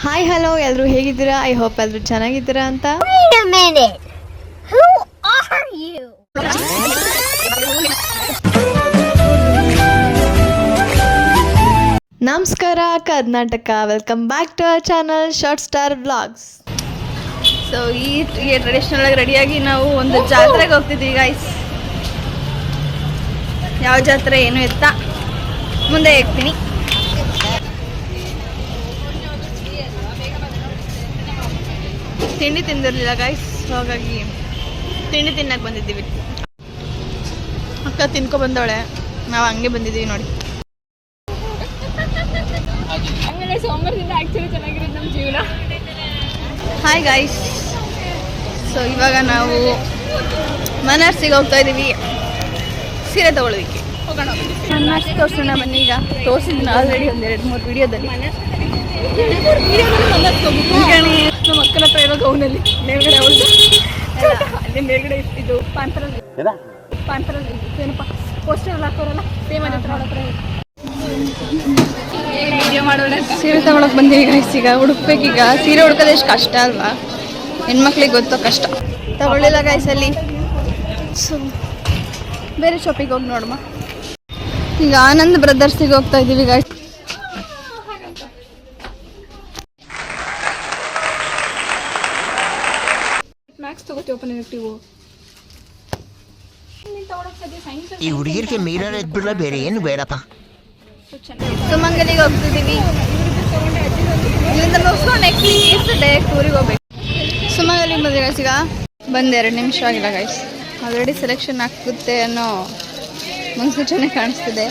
Hi hello ಎಲ್ಲರೂ ಹೇಗಿದ್ದೀರಾ? I hope ಎಲ್ಲರೂ ಚೆನ್ನಾಗಿದ್ದೀರಾ ಅಂತ. Wait a minute. Who are you? ನಮಸ್ಕಾರ Karnataka. Welcome back to our channel short star vlogs so ಈ ಟ್ರೆಡಿಷನಲ್ ಆಗಿ ರೆಡಿಯಾಗಿ ನಾವು ಒಂದು ಜಾತ್ರೆಗೆ ಹೋಗ್ತಿದ್ದೀವಿ ಗೈಸ್ ಯಾವ ಜಾತ್ರೆ ಏನು ಎತ್ತ? ಮುಂದೆ ಹೇಳ್ತೀನಿ. ತಿಂಡಿ ತಿಂದಿರಲಿಲ್ಲ ಗಾಯ್ಸ್ ಹಾಗಾಗಿ ತಿಂಡಿ ತಿನ್ನಕ್ಕೆ ಬಂದಿದ್ದೀವಿ. ಅಕ್ಕ ತಿನ್ಕೊ ಬಂದವಳೆ. ನಾವು ಹಂಗೆ ಬಂದಿದ್ದೀವಿ ನೋಡಿ. ಹಾಯ್ ಗಾಯ್ಸ್ ಸೊ ಇವಾಗ ನಾವು ಮನಾರ್ಸಿಗೆ ಹೋಗ್ತಾ ಇದ್ದೀವಿ ಸೀರೆ ತಗೊಳ್ಳೋದಕ್ಕೆ ಹೋಗೋಣ ಮನರ್ಸಿ ತೋರಿಸೋಣ ಬನ್ನಿ ಈಗ. ತೋರಿಸಿದ್ದೀನಿ ಆಲ್ರೆಡಿ ಒಂದು ಎರಡು ಮೂರು ವಿಡಿಯೋದಲ್ಲಿ ನಮ್ಮ ಅಕ್ಕನ ಹತ್ರ ಇರೋ ಗೌನಲ್ಲಿ ಮೇಲ್ಗಡೆ ಅವಳು ಅಲ್ಲಿ ಮೇಲ್ಗಡೆ ಇದು ಪಾಂತರಲ್ಲಿ ಪಾಂತರಲ್ಲಿ ಏನಪ್ಪ? ಪೋಸ್ಟರ್ ಎಲ್ಲ ಹಾಕೋರಲ್ಲ? ಸೇಮ್ ಅದೇ ಹತ್ರ ಅವಳ ಹತ್ರ ವಿಡಿಯೋ ಮಾಡೋಣ. ಸೀರೆ ತಗೊಳಕ್ ಬಂದೀವಿ ಗೈಸ್ ಈಗ. ಹುಡುಕ್ಬೇಕೀಗ ಸೀರೆ ಹುಡ್ಕೋದು ಎಷ್ಟು ಕಷ್ಟ ಅಲ್ವಾ? ಹೆಣ್ಮಕ್ಳಿಗೆ ಗೊತ್ತೋ ಕಷ್ಟ. ತಗೊಳ್ಳಿಲ್ಲ ಗೈಸ್ ಅಲ್ಲಿ. ಸೊ. ಬೇರೆ ಶಾಪಿಗೆ ಹೋಗಿ ನೋಡಮ್ಮ ಈಗ ಆನಂದ್ ಬ್ರದರ್ಸಿಗೆ ಹೋಗ್ತಾ ಇದ್ದೀವಿ ಗೈಸ್ ಈ ಹುಡುಗಿರಿಗೆ ಮೀರರ್ ಎದ್ಬಿಡ್ಲ ಬೇರೆ ಏನು ಬೇಡಪ್ಪ. ಸುಮಂಗಲಿಗೆ ಹೋಗ್ತಿದ್ದೀವಿ. ಇಲ್ಲಿಂದ ಮುಗಿಸ್ಕೊಂಡು ನೆಕ್ಸ್ಟ್ ಡೇ ಊರಿಗೆ ಹೋಗ್ಬೇಕು. ಸುಮಂಗಲಿಗೆ ಬಂದಿರ ಈಗ ಬಂದು ಎರಡು ನಿಮಿಷ ಆಗಿಲ್ಲ ಗೈಸ್ ಆಲ್ರೆಡಿ ಸೆಲೆಕ್ಷನ್ ಆಗುತ್ತೆ ಅನ್ನೋ ಮುನ್ಸೂಚನೆ ಕಾಣಿಸ್ತಿದೆ.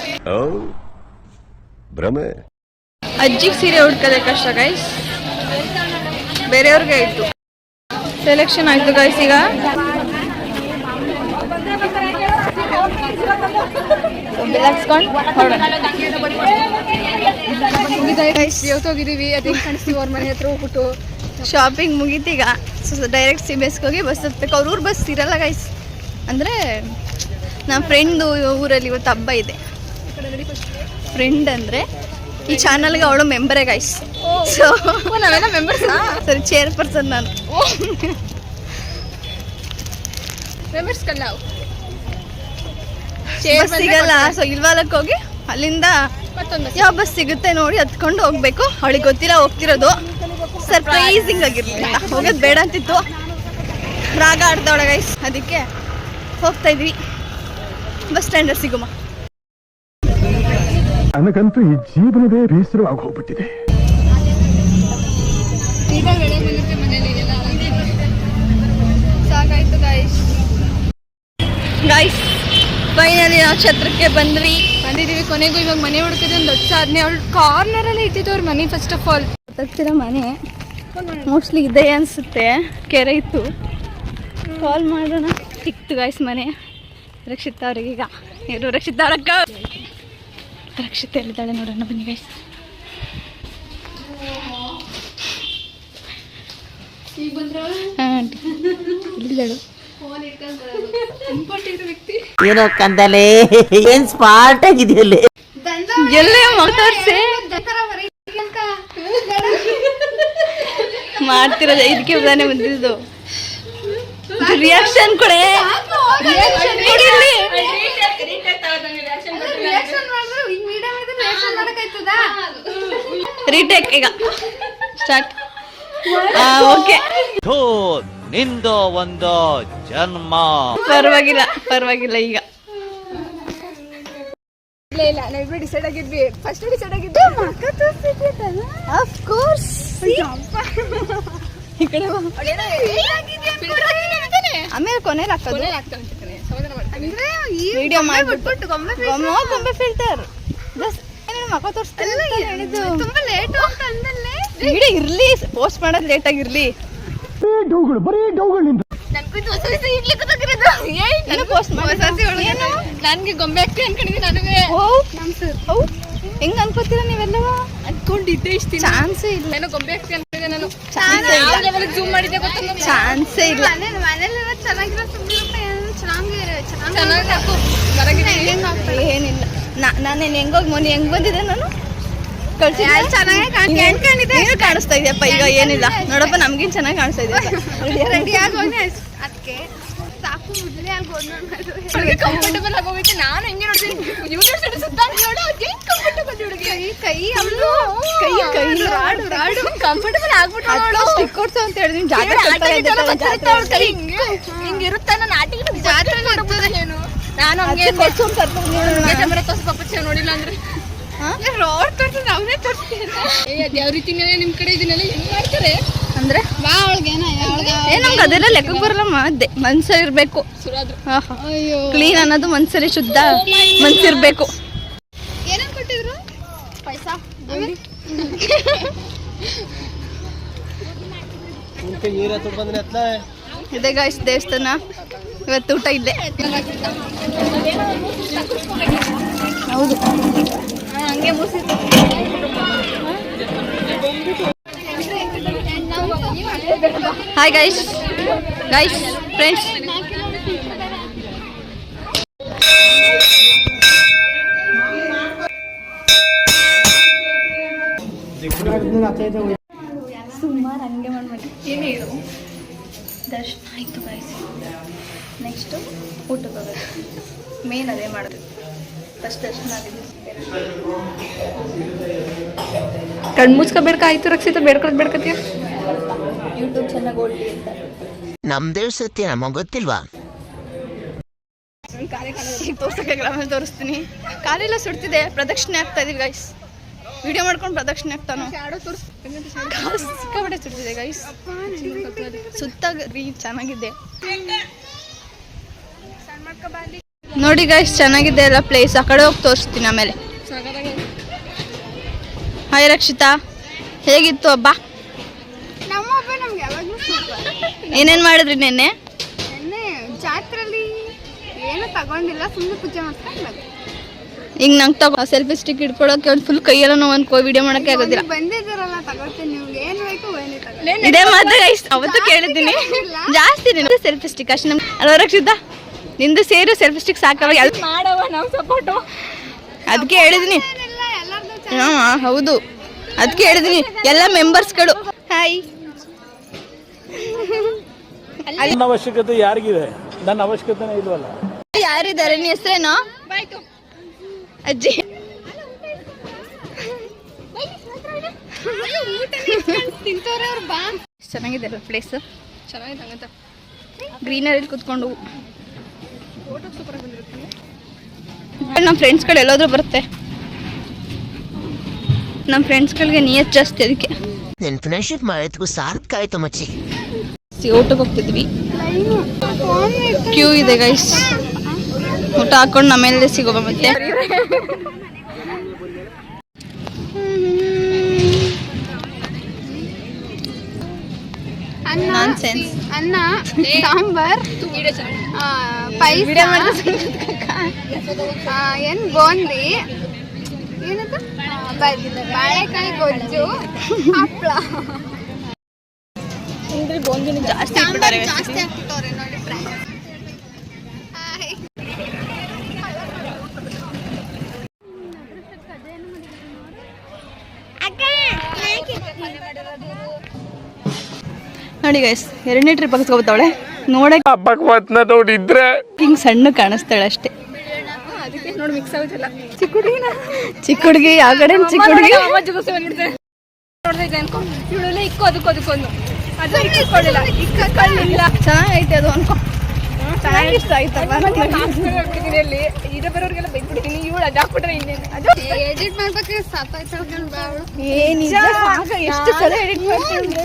ಭ್ರಮೆ. ಅಜ್ಜಿಗೆ ಸೀರೆ ಹುಡ್ಕೋದೆ ಕಷ್ಟ ಗೈಸ್ ಬೇರೆಯವ್ರಿಗೆ ಆಯಿತು. ಸೆಲೆಕ್ಷನ್ ಆಯ್ತು ಗೈಸ್ ಈಗ. ಹೋಗಿದೀವಿ ಹೊರಡೋಣ ಹೋಗಿದ್ದೀವಿ. ಅದೇ ಕಾಣಿಸ್ತೀವಿ ಅವ್ರ ಮನೆ ಹತ್ರ ಹೋಗ್ಬಿಟ್ಟು. ಶಾಪಿಂಗ್ ಮುಗೀತೀಗ ಡೈರೆಕ್ಟ್ ಸಿ ಬಿ ಎಸ್ಗೆ ಹೋಗಿ ಬಸ್ ಹತ್ಬೇಕು ಅವ್ರ ಊರು ಬಸ್ ಇರಲ್ಲ ಗೈಸ್ ಅಂದರೆ ನಮ್ಮ ಫ್ರೆಂಡು ಊರಲ್ಲಿ ಇವತ್ತು ಹಬ್ಬ ಇದೆ. ಫ್ರೆಂಡ್ ಅಂದರೆ ಈ ಚಾನಲ್ಗೆ ಅವಳು ಮೆಂಬರೇ ಗೈಸ್ ಸೊ ನಾವೆಲ್ಲ ಮೆಂಬರ್ಸ್ ಸರಿ ಚೇರ್ ಪರ್ಸನ್ ನಾನು ಮೆಂಬರ್ಸ್ ಕಲ್ಲ ಬಸ್ ಸಿಗಲ್ಲ ಸೊ ಇಲ್ವಾಲಕ್ಕೆ ಹೋಗಿ ಅಲ್ಲಿಂದ ಯಾವ ಬಸ್ ಸಿಗುತ್ತೆ ನೋಡಿ ಹತ್ಕೊಂಡು ಹೋಗ್ಬೇಕು. ಅವಳಿಗೆ ಗೊತ್ತಿಲ್ಲ ಹೋಗ್ತಿರೋದು. ಸರ್ಪ್ರೈಸಿಂಗ್ ಆಗಿರ್ಲಿಲ್ಲ ಹೋಗೋದು ಬೇಡ ಅಂತಿತ್ತು. ರಾಗ ಆಡ್ದವಳ ಗೈಸ್ ಅದಕ್ಕೆ ಹೋಗ್ತಾ ಇದ್ವಿ. ಬಸ್ ಸ್ಟ್ಯಾಂಡರ್ ಸಿಗುಮ? ನನಗಂತೂ ಈ ಜೀವನವೇ ಬೇಸರವಾಗಿ ಹೋಗ್ಬಿಟ್ಟಿದೆ ಗೈಸ್ ಫೈನಲಿ ನಾವು ಛತ್ರಕ್ಕೆ ಬಂದ್ವಿ. ಬಂದಿದೀವಿ ಕೊನೆಗೂ ಇವಾಗ ಮನೆ ಹುಡುಕಿದ್ರೆ ಒಂದು ದೊಡ್ಡ ಸಾಧನೆ. ಕಾರ್ನರ್ ಅಲ್ಲಿ ಇದ್ದಿದ್ದು ಅವ್ರ ಮನೆ ಫಸ್ಟ್ ಆಫ್ ಆಲ್ ಹತ್ತಿರ ಮನೆ. ಮೋಸ್ಟ್ಲಿ ಇದೆ ಅನ್ಸುತ್ತೆ. ಕೆರೆ ಇತ್ತು. ಕಾಲ್ ಮಾಡೋಣ. ಸಿಕ್ತು ಗಾಯ್ಸ್ ಮನೆ. ರಕ್ಷಿತ ಅವ್ರಿಗೆ ಈಗ. ಇರು ರಕ್ಷಿತ ಅವರಕ್ಕ. ರಕ್ಷಿತ ಎಲ್ಲಿದ್ದಾಳೆ ನೋಡೋಣ ಬನ್ನಿ ಗೈಸ್ ಏನೋ ಕಂದಲೆ ಏನ್ ಸ್ಮಾರ್ಟ್ ಆಗಿದೆಯಲ್ಲಿ ಎಲ್ಲೇ ಮಾತಾಡ್ಸಿ? ಮಾಡ್ತಿರೋದು ಇದಕ್ಕೆ ಉದಾಹರಣೆ ಬಂದಿದ್ದು. ರಿಯಾಕ್ಷನ್ ಕೊಡೆ. ರಿಯಾಕ್ಷನ್ ಕೊಡಿ ಇಲ್ಲಿ. ರೀಟೇಕ್ ಈಗ. ಸ್ಟಾರ್ಟ್ ಓಕೆ ಥೂ ನಿಂದು ಒಂದು ಜನ್ಮ. ಪರವಾಗಿಲ್ಲ ಪರವಾಗಿಲ್ಲ ಈಗ. ಇಲ್ಲ ಇಲ್ಲ ನಾವಿಬ್ರು ಡಿಸೈಡ್ ಆಗಿದ್ವಿ. ಫಸ್ಟ್ ಡಿಸೈಡ್ ಆಗಿದ್ವಿ. ಆಫ್ ಕೋರ್ಸ್ ಈ ಕಡೆ. ಆಮೇಲೆ ಕೊನೆಯಲ್ಲಿ ಈ ವಿಡಿಯೋ ಮಾಡ್ಬಿಟ್ಟು. ಗೊಂಬೆ ಗೊಂಬೆ ಫಿಲ್ಟರ್ ಜಸ್ಟ್ ತೋರಿಸ್ತೀನಿ ಹೇಳಿದ್ದು. ತುಂಬಾ ಲೇಟ್ ಅಂತ ಅಂದಲ್ಲೇ? ವಿಡಿಯೋ ಇರ್ಲಿ ಪೋಸ್ಟ್ ಮಾಡೋದು ಲೇಟ್ ಆಗಿರ್ಲಿ. ಡೌಗಳು ಬರೀ ಮಾಡಿ ಏನು? ನನ್ಗೆ ಗೊಂಬೆ ಹಾಕ್ತಿ ಅನ್ಕೊಂಡಿದ್ದೀನಿ ನನಗೆ ಹೆಂಗ್ ಅನ್ಕೋತೀರ ನೀವೆಲ್ಲವ ಅನ್ಕೊಂಡಿದ್ದೆ ಇಷ್ಟ ಚಾನ್ಸೇ ಇಲ್ಲ. ನಾನು ಗೊಂಬೆ ಹಾಕ್ತಿ ಅನ್ಕೊಂಡಿದ್ದೆ ನಾನು. ಚಾನ್ಸೇ ಇಲ್ಲ. ಜೂಮ್ ಮಾಡಿದ್ದೆ ಗೊತ್ತಾ ಚಾನ್ಸೇ ಇಲ್ಲ. ಮನೇಲಿ ಚೆನ್ನಾಗಿರೋ ಚೆನ್ನಾಗಿ ಹಾಕು. ಹೊರಗಿದೆ ಏನಿಲ್ಲ. ನಾನೇನು ಹೆಂಗೋಗಿ ಮೊನ್ನೆ ಹೆಂಗ್ ಬಂದಿದೆ ನಾನು? ಕಳ್ಸಿ ಚೆನ್ನಾಗಿ ನೀನು ಕಾಣಿಸ್ತಾ ಇದೆಯಪ್ಪ ಈಗ ಏನಿಲ್ಲ. ನೋಡಪ್ಪ ನಮ್ಗಿನ್ ಚೆನ್ನಾಗಿ ಕಾಣಿಸ್ತಾ ಇದೆ ರೆಡಿ ಆಗೋನೆ. ಅದಕ್ಕೆ ಸಾಕು ಮೊದಲೇ ಆಗೋದು ಕಂಫರ್ಟಬಲ್ ಆಗೋಗೈತೆ. ನಾನು ಹೆಂಗೆ ನೋಡ್ತೀನಿ? ಯೂನಿವರ್ಸಿಟಿ ಸುತ್ತ ನೋಡು ಅದೇ ಕಂಫರ್ಟಬಲ್ ಹುಡುಗಿ? ಕೈ ಕೈ ಅವಳು. ಕೈ ಕೈ. ರಾಡು ರಾಡು ಕಂಫರ್ಟಬಲ್ ಆಗ್ಬಿಟ್ಟು ಸ್ಟಿಕ್ ಕೊಡ್ಸು ಅಂತ ಹೇಳಿದೀನಿ ಜಾತ್ರೆ ಹಿಂಗಿರುತ್ತೆ ನಾನು ಆಟಿಗೆ ಜಾತ್ರೆ ಏನು ನಾನು. ಹಂಗೆ ಕೊಡ್ಸು ಅಂತ ಕರ್ಕೊಂಡು ಕ್ಯಾಮರಾ ತೋರ್ಸ್ ಪಾಪ ಚೆನ್ನಾಗಿ ನೋಡಿಲ್ಲ ಅಂದ್ರೆ ರೋಡ್ ತೋರ್ಸಿ ನಾವೇ ತೋರಿಸ್ತೀನಿ ಏ ಅದ್ ಯಾವ ರೀತಿ ನಿಮ್ ಕಡೆ ಇದನ್ನೆಲ್ಲ ಹೆಂಗ್ ಮಾಡ್ತಾರೆ? ಅಂದ್ರೆ? ನಮ್ಗೆ ಅದೆಲ್ಲ ಲೆಕ್ಕ ಬರಲ್ಲಮ್ಮ. ಅದೇ ಇರ್ಬೇಕು ಅಯ್ಯೋ. ಕ್ಲೀನ್ ಅನ್ನೋದು ಮನ್ಸಲ್ಲಿ ಶುದ್ಧ ಮನ್ಸಿರ್ಬೇಕು. ಏನೇನ್ ಕೊಟ್ಟಿದ್ರು? ಪೈಸಾ ಇದೆ ಗಾಯ್ಸ್ ದೇವಸ್ಥಾನ. ಇವತ್ತು ಊಟ ಇಲ್ಲೇ ಹೌದು. ಹಂಗೆ ಮುಸಿ ಹಾಯ್ ಗೈಸ್ ಗೈಸ್ ಫ್ರೆಂಡ್ಸ್ ಸುಮಾರು ಹಂಗೆ ಮಾಡ್ಬಿಟ್ಟು ಏನು ಹೇಳು? ದರ್ಶನ ಆಯಿತು ಗೈಸ್ ನೆಕ್ಸ್ಟು ಊಟಕ್ಕೆ ಹೋಗೋದು ಮೇನ್ ಅದೇ ಮಾಡೋದು. ಫಸ್ಟ್ ದರ್ಶನ ಆಗಿದೆ. ಕಣ್ ಮುಚ್ಕ ಬೇಡ್ಕ ಆಯ್ತು ರಕ್ಷಿತ ಬೇಡ್ಕೊಳ್ ಬೇಡ್ಕತಿಯ ಯೂಟ್ಯೂಬ್ ಚೆನ್ನಾಗಿ ಓಡಲಿ ಅಂತ. ನಮ್ದೇ ಸತ್ಯ ನಮಗೆ ಗೊತ್ತಿಲ್ವಾ? ತೋರ್ಸಕ್ಕಾಗಲ್ಲ ಆಮೇಲೆ ತೋರಿಸ್ತೀನಿ. ಕಾಲೆಲ್ಲ ಸುಡ್ತಿದೆ ಪ್ರದಕ್ಷಿಣೆ ಆಗ್ತಾ ಇದೀವಿ ಗೈಸ್ ವಿಡಿಯೋ ಮಾಡ್ಕೊಂಡು ಪ್ರದಕ್ಷಿಣೆ ಆಗ್ತಾನು ಕಾಲು ಸಿಕ್ಕಾಪಟ್ಟೆ ಸುಡ್ತಿದೆ ಗೈಸ್ ಸುತ್ತ ರೀ ಚೆನ್ನಾಗಿದೆ. ನೋಡಿ ಗೈಸ್ ಚೆನ್ನಾಗಿದೆ ಎಲ್ಲ ಪ್ಲೇಸ್ ಆ ಕಡೆ ಹೋಗಿ ತೋರಿಸ್ತೀನಿ ಆಮೇಲೆ. ಹಾಯ್ ರಕ್ಷಿತಾ. ಹೇಗಿತ್ತು ಹಬ್ಬ ನಮ್ಮ ಹಬ್ಬ ನಮ್ಗೆ ಯಾವಾಗಲೂ ಸೂಪರ್ ಏನೇನು ಮಾಡಿದ್ರಿ ನೆನ್ನೆ? ನೆನ್ನೆ ಜಾತ್ರೆಲಿ ಏನು ತಗೊಂಡಿಲ್ಲ ಸುಮ್ಮನೆ ಪೂಜೆ ಮಾಡ್ಕೊಂಡು ಬಂದೆ ಈಗ ನಂಗೆ ತಗೋ ಸೆಲ್ಫಿ ಸ್ಟಿಕ್ ಇಟ್ಕೊಳಕ್ಕೆ ಒಂದು ಫುಲ್ ಕೈಯೆಲ್ಲ ನೋವು ಅನ್ಕೋ ವಿಡಿಯೋ ಮಾಡೋಕ್ಕೆ ಆಗೋದಿಲ್ಲ. ಬಂದಿದ್ದೀರಲ್ಲ ತಗೋತೀನಿ ನಿಮ್ಗೆ ಏನು ಬೇಕು ಏನೇ ತಗೋ ಇದೇ ಮಾತ್ರ ಗೈಸ್ ಅವತ್ತು ಕೇಳಿದ್ದೀನಿ. ಜಾಸ್ತಿ ಸೆಲ್ಫಿ ಸ್ಟಿಕ್ ಅಷ್ಟು ನಮ್ಗೆ ಅಲ್ವಾ ರಕ್ಷಿತ ನಿಂದು ಸೇರು ಸೆಲ್ಫಿ ಸ್ಟಿಕ್ ಸಾಕವ ಮಾಡವ ನಾವು ಸಪೋರ್ಟು ಅದಕ್ಕೆ ಹೇಳಿದ್ದೀನಿ ಏನಿಲ್ಲ ಎಲ್ಲರದು ಹಾಂ ಹೌದು. ಅದಕ್ಕೆ ಹೇಳಿದ್ದೀನಿ ಎಲ್ಲ ಮೆಂಬರ್ಸ್ಗಳು ಹಾಯ್ ನನ್ನ ಅವಶ್ಯಕತೆ ಯಾರಿಗಿದೆ? ನನ್ನ ಅವಶ್ಯಕತೆನೇ ಇಲ್ವಲ್ಲ? ಯಾರಿದ್ದಾರೆ? ನಿನ್ನ ಹೆಸರೇನು? ಅಜ್ಜಿ. ತಿಂತವ್ರೆ ಅವ್ರು ಬಾ ಚೆನ್ನಾಗಿದೆ ಅಲ್ಲ ಪ್ಲೇಸ್ ಚೆನ್ನಾಗಿದೆ ಹಂಗಂತ. ಗ್ರೀನರಿ ಕುತ್ಕೊಂಡು. ನಮ್ಮ ಫ್ರೆಂಡ್ಸ್ಗಳು ಎಲ್ಲಾದ್ರೂ ಬರುತ್ತೆ. ನಮ್ಮ ಫ್ರೆಂಡ್ಸ್ಗಳಿಗೆ ನಿಯತ್ ಜಾಸ್ತಿ ಅದಕ್ಕೆ. ನಿನ್ ಫ್ರೆಂಡ್ಶಿಪ್ ಮಾಡಿದ್ಕು ಸಾರ್ಥಕ ಆಯ್ತು ಮಚ್ಚಿ ಊಟಕ್ಕೆ ಹೋಗ್ತಿದ್ವಿ. ಕ್ಯೂ ಇದೆ ಗೈಸ್ ಊಟ ಹಾಕೊಂಡು ನಮ್ಮೇಲೆ ಸಿಗೋಬ ಮತ್ತೆ ಅನ್ನ ಸಾಂಬಾರ್ ಆ, ಏನ್ ಬೋಂದಿ ಏನದು? ಬಾಳೆಕಾಯಿ ಗೊಜ್ಜು ಹಪ್ಳ. ಜಾಸ್ತಿ ಇಟ್ಬಿಟ್ಟಾರೆ ಜಾಸ್ತಿ ಹಾಕ್ಬಿಟ್ಟವ್ರೆ ನೋಡಿ ಫ್ರೆಂಡ್ಸ್ ಹಾಯ್ ನೋಡಿ ಗೈಸ್ ಎರಡನೇ ಟ್ರಿಪ್ ಹಾಕಿಸ್ಕೊಬತ್ತವಳೆ ನೋಡಕ್ಕೆ ಮತ್ನ ನೋಡಿದ್ರೆ ಹಿಂಗ್ ಸಣ್ಣ ಕಾಣಿಸ್ತಾಳೆ ಅಷ್ಟೇ. ಅದಕ್ಕೆ ನೋಡಿ ಮಿಕ್ಸ್ ಆಗುತ್ತಲ್ಲ ಚಿಕ್ಕ ಹುಡುಗಿನ? ಚಿಕ್ಕ ಹುಡುಗಿ ಯಾವ ಕಡೆ ಚಿಕ್ಕ ಹುಡುಗಿ. ನೋಡ್ತಾ ಇದ್ದೆ ಅನ್ಕೊ. ಇವಳೆಲ್ಲ ಇಕ್ಕು ಅದಕ್ಕೂ ಅದಕ್ಕೊಂದು ಚೆನ್ನಾಗೈತೆ ಅದು ಅನ್ಕೋ. ಚೆನ್ನಾಗಿ ಇಷ್ಟ ಆಯ್ತಲ್ಲ ಬರೋರಿಗೆಲ್ಲ ಬೈದ್ಬಿಟ್ಟಿದ್ದೀನಿ ಇವಳು ಅದು ಹಾಕ್ಬಿಟ್ರೆ ಇನ್ನೇನು? ಅದು ಎಡಿಟ್ ಮಾಡ್ಬೇಕಾದ್ರೆ ಸಾಕಾಯ್ತು ಎಷ್ಟು ಸಲ ಎಡಿಟ್ ಮಾಡ್ತೀನಿ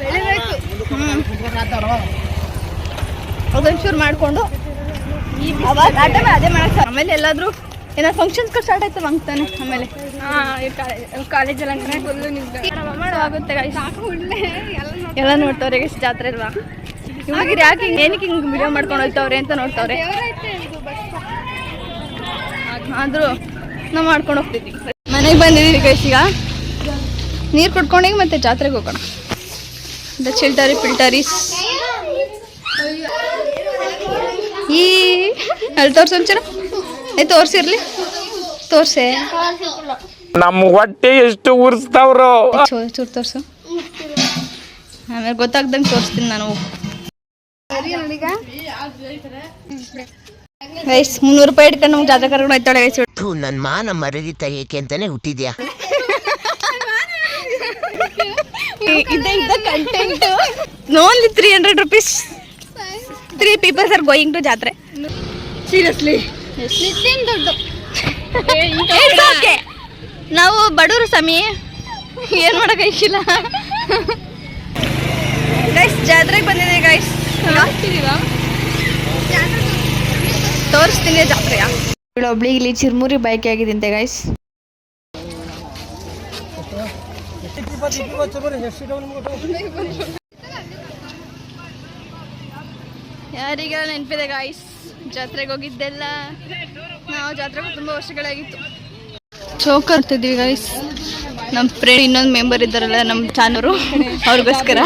ಬೆಳಿಬೇಕು. ಅದೊಂಚೂರು ಮಾಡಿಕೊಂಡು. ಅವಾಗ ಅದೇ ಮಾಡಕ್ಕೆ ಆಮೇಲೆ ಎಲ್ಲಾದ್ರೂ ಏನೋ ಫಂಕ್ಷನ್ಸ್ ಸ್ಟಾರ್ಟ್ ಆಯ್ತು ಅಂತಾನೆ ಆಮೇಲೆ? ಹಾಂ ಅಲಂಕಾರ ಹಂಗೆ ಫುಲ್ಲು ನಿಂತು ಆಗುತ್ತೆ ಎಲ್ಲ ನೋಡ್ತಾವ್ರೆ ಎಷ್ಟು ಜಾತ್ರೆ ಅಲ್ವಾ? ಇವಾಗ ಯಾಕೆ ಹಿಂಗೆ ಏನಕ್ಕೆ ಹಿಂಗೆ ವಿಡಿಯೋ ಮಾಡ್ಕೊಂಡು ಹೋಗ್ತಾವ್ರೆ ಅಂತ ನೋಡ್ತಾವ್ರೆ? ಆದರೂ ನಾವು ಮಾಡ್ಕೊಂಡು ಹೋಗ್ತಿದ್ವಿ. ಮನೆಗೆ ಬಂದಿದ್ದೀವಿ ಗೈಸಿಗ ಈಗ. ನೀರು ಕುಡ್ಕೊಂಡೀಗ ಮತ್ತೆ ಜಾತ್ರೆಗೆ ಹೋಗೋಣ. ದ ಚಿಲ್ಟರಿ ಫಿಲ್ಟರೀಸ್ ಈ ಅಲ್ಲಿ ತೋರ್ಸು ಒಂಚೂರು. ಏ ತೋರಿಸಿರ್ಲಿ. ತೋರ್ಸೆ. ನಮ್ಮ ಹೊಟ್ಟೆ ಎಷ್ಟು ಉರ್ಸ್ತಾವ್ರು. ಚೂರು ತೋರ್ಸು. ತೋರಿಸು ಆಮೇಲೆ ಗೊತ್ತಾಗ್ದಂಗೆ ತೋರಿಸ್ತೀನಿ ನಾನು. ವಯಸ್ ಮುನ್ನೂರು ರೂಪಾಯಿ ಇಟ್ಕೊಂಡು ನಮ್ಗೆ ಜಾತ್ರೆ ಕರ್ಕೊಂಡು ಹೋಯ್ತಾಳೆ ವಯಸ್ಸು ಥೂ ನನ್ನ ಮಾನ ಮರದಿ ತೆಗಿಯಕ್ಕೆ ಅಂತಾನೆ ಹುಟ್ಟಿದ್ಯಾ? ಇದೆ ಇದ್ದ content only three hundred rupees three peoples are going to ಜಾತ್ರೆ. ಸೀರಿಯಸ್ಲಿ ನಿತ್ಯನ್ ದುಡ್ಡು ನಾವು ಬಡವರು ಸಮಿ ಏನು ಮಾಡೋಕ್ಕಾಗಿಲ್ಲ ಗೈಸ್ ಜಾತ್ರೆಗೆ ಬಂದಿದೆ ಗೈಸ್ ತೋರಿಸ್ತೀನಿ ಜಾತ್ರೆಯ ಒಬ್ಳಿಗೆ ಇಲ್ಲಿ ಚಿರ್ಮುರಿ ಬೈಕ್ ಆಗಿದ್ದಂತೆ ಗೈಸ್ ಯಾರಿಗೆಲ್ಲ ನೆನಪಿದೆ ಗಾಯ್ಸ್ ಜಾತ್ರೆಗೆ ಹೋಗಿದ್ದೆಲ್ಲ. ನಾವು ಜಾತ್ರೆಗೆ ತುಂಬ ವರ್ಷಗಳಾಗಿತ್ತು. ಚೌಕ ಇರ್ತಿದ್ವಿ ಗಾಯ್ಸ್ ನಮ್ಮ ಫ್ರೆಂಡ್ ಇನ್ನೊಂದು ಮೆಂಬರ್ ಇದ್ದಾರಲ್ಲ ನಮ್ಮ ಚಾನವರು ಅವ್ರಿಗೋಸ್ಕರ.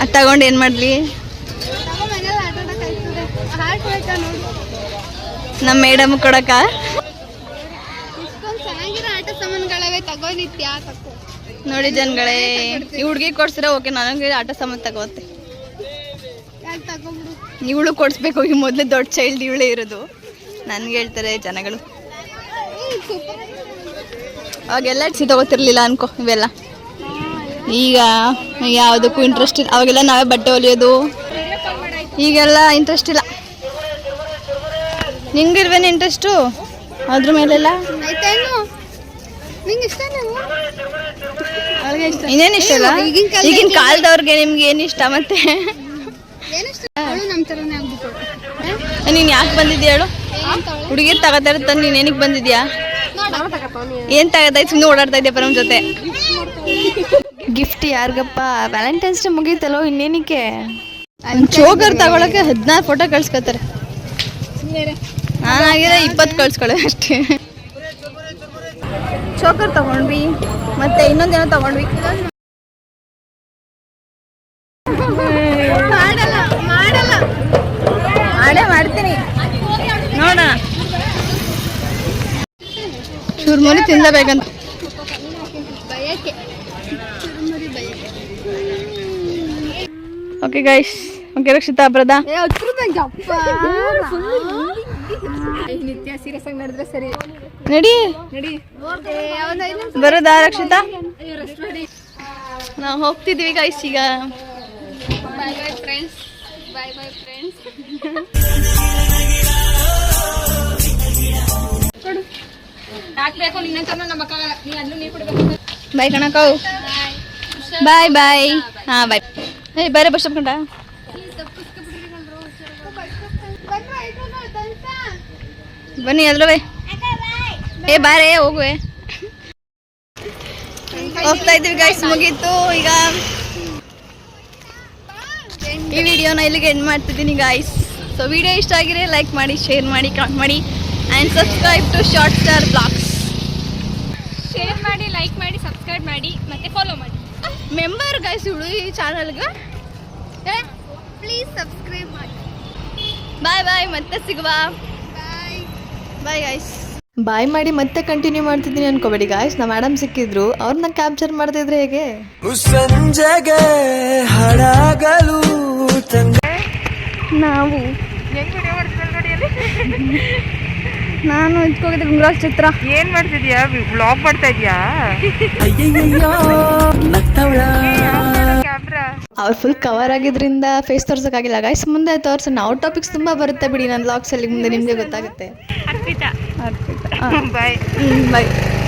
ಅದು ತಗೊಂಡು ಏನು ಮಾಡಲಿ? ನಮ್ಮ ಮೇಡಮ್ ಕೊಡಕ ನೋಡಿ ಜನಗಳೇ ಈ ಹುಡುಗಿ ಕೊಡ್ಸಿರ ಓಕೆ ನನಗೆ ಆಟ ಸಾಮಾನು ತಗೋತೆ. ಇವಳು ಕೊಡ್ಸ್ಬೇಕು ಈ ಮೊದಲು ದೊಡ್ಡ ಚೈಲ್ಡ್ ಇವಳೇ ಇರೋದು. ನನ್ಗೆ ಹೇಳ್ತಾರೆ ಜನಗಳು. ಅವಾಗೆಲ್ಲ ಸಿ ತಗೋತಿರ್ಲಿಲ್ಲ ಅನ್ಕೋ ಇವೆಲ್ಲ. ಈಗ ಯಾವುದಕ್ಕೂ ಇಂಟ್ರೆಸ್ಟ್ ಇಲ್ಲ. ಅವಾಗೆಲ್ಲ ನಾವೇ ಬಟ್ಟೆ ಹೊಲಿಯೋದು. ಈಗೆಲ್ಲ ಇಂಟ್ರೆಸ್ಟ್ ಇಲ್ಲ. ನಿಂಗಿಲ್ವೇನು ಇಂಟ್ರೆಸ್ಟು ಅದ್ರ ಮೇಲೆಲ್ಲ? ಇನ್ನೇನು ಇಷ್ಟ ಅಲ್ಲ? ಈಗಿನ ಕಾಲದವ್ರಿಗೆ ನಿಮ್ಗೆ ಏನು ಇಷ್ಟ ಮತ್ತೆ? ನೀನ್ ಯಾಕೆ ಬಂದಿದ್ಯಾ ಹೇಳು? ಹುಡುಗಿರ್ ತಗೋತಾ ಇರ್ತಾನೆ ನೀನು ಏನಕ್ಕೆ ಬಂದಿದ್ಯಾ? ಏನ್ ತಗೋತಾಯ್ತು ಸುಮ್ಮನೆ ಓಡಾಡ್ತಾ ಇದ್ಯಪ್ಪ ನಮ್ಮ ಜೊತೆ? ಗಿಫ್ಟ್ ಯಾರಿಗಪ್ಪ? ವ್ಯಾಲೆಂಟೈನ್ಸ್ ಡೇ ಮುಗೀತಲ್ಲೋ ಇನ್ನೇನಕ್ಕೆ? ಚೋಕರ್ ತಗೊಳಕ್ಕೆ ಹದಿನಾರು ಫೋಟೋ ಕಳ್ಸ್ಕೊತಾರೆ. ನಾನಾಗಿರೋ ಇಪ್ಪತ್ತು ಕಳ್ಸ್ಕೊಳ್ಳೆ ಅಷ್ಟೇ. ಚೋಕರ್ ತಗೊಂಡ್ವಿ ಮತ್ತೆ ಇನ್ನೊಂದೇನೋ ತಗೊಂಡ್ವಿ. ಮಾಡಲ್ಲ ಮಾಡಲ್ಲ. ಮಾಡೇ ಮಾಡ್ತೀನಿ. ನೋಡೋಣ ಚೂರ್ಮುರಿ ಚುರುಮುರಿ ಓಕೆ ಗೈಸ್ ಓಕೆ ರಕ್ಷಿತಾ ಬ್ರದ ನಿತ್ಯ ಸೀರಿಯಸ್ ಆಗಿ ನಡೆದ್ರೆ ಸರಿ. ನಡಿ. ನಡಿ. ಯಾವ್ದಾಯ್ತು ಬರೋದಾ ರಕ್ಷಿತಾ? ನಾವು ಹೋಗ್ತಿದ್ವಿ ಗೈಸ್ ಈಗ. Bye bye friends bye bye friends ಹಾಕ್ಬೇಕು ನಿನ್ನಂತ ನಮ್ಮ ನೀ ಅಲ್ಲೂ ನೀರು ಕೊಡ್ಬೇಕು. ಬಾಯ್ ಕಣಕವ್ ಬಾಯ್ ಬಾಯ್ ಹಾ ಬಾಯ್ ಏಯ್ ಬೇರೆ ಬಸ್ ಸ್ಟಾಪ್ ಕಂಡ ಬನ್ನಿ ಅದ್ರವೇ ಏ ಬಾರೆ ಹೋಗುವೆ ಹೋಗ್ತಾ ಇದ್ದೀವಿ ಗೈಸ್ ಮುಗೀತು. ಈಗ ಈ ವಿಡಿಯೋನ ಇಲ್ಲಿಗೆ ಎಂಡ್ ಮಾಡ್ತಿದ್ದೀನಿ ಗಾಯ್ಸ್ ಸೊ ವಿಡಿಯೋ ಇಷ್ಟ ಆಗಿದ್ರೆ ಲೈಕ್ ಮಾಡಿ ಶೇರ್ ಮಾಡಿ ಕಮೆಂಟ್ ಮಾಡಿ and subscribe to short star vlogs share ಮಾಡಿ ಲೈಕ್ ಮಾಡಿ ಸಬ್ಸ್ಕ್ರೈಬ್ ಮಾಡಿ ಮತ್ತೆ ಫಾಲೋ ಮಾಡಿ. ಮೆಂಬರ್ ಗೈಸ್ ಇವಳು ಈ ಚಾನಲ್ಗೆ ಪ್ಲೀಸ್ ಸಬ್ಸ್ಕ್ರೈಬ್ ಮಾಡಿ. ಬಾಯ್ ಬಾಯ್ ಮತ್ತೆ ಸಿಗುವ. ಬಾಯ್ ಗಾಯ್ಸ್ ಬಾಯ್ ಮಾಡಿ ಮತ್ತೆ ಕಂಟಿನ್ಯೂ ಮಾಡ್ತಿದ್ದೀನಿ ಅನ್ಕೋಬೇಡಿ ಗಾಯ್ಸ್ ನಮ್ಮ ಮೇಡಮ್ ಸಿಕ್ಕಿದ್ರು. ಅವ್ರನ್ನ ಕ್ಯಾಪ್ಚರ್ ಮಾಡ್ತಿದ್ರೆ ಹೇಗೆ? ಸಂಜೆಗೆ ಹಡಗಲು ನಾವು ನಾನು ಇದ್ಕೋಗಿದ್ದೆ ಗುಂಗ್ರಾಜ್ ಚಿತ್ರ. ಏನ್ ಮಾಡ್ತಿದ್ಯಾ? ಬ್ಲಾಗ್ ಮಾಡ್ತಾ ಇದ್ಯಾ? ಅವ್ರು ಫುಲ್ ಕವರ್ ಆಗಿದ್ರಿಂದ ಫೇಸ್ ತೋರ್ಸೋಕ್ಕಾಗಿಲ್ಲ. ಗಾಯ್ಸ್ ಮುಂದೆ ತೋರ್ಸ ನಾವು ಟಾಪಿಕ್ಸ್ ತುಂಬ ಬರುತ್ತೆ ಬಿಡಿ. ನನ್ನ ಲಾಗ್ಸಲ್ಲಿ ಮುಂದೆ ನಿಮಗೆ ಗೊತ್ತಾಗುತ್ತೆ. ಬಾಯ್ ಬಾಯ್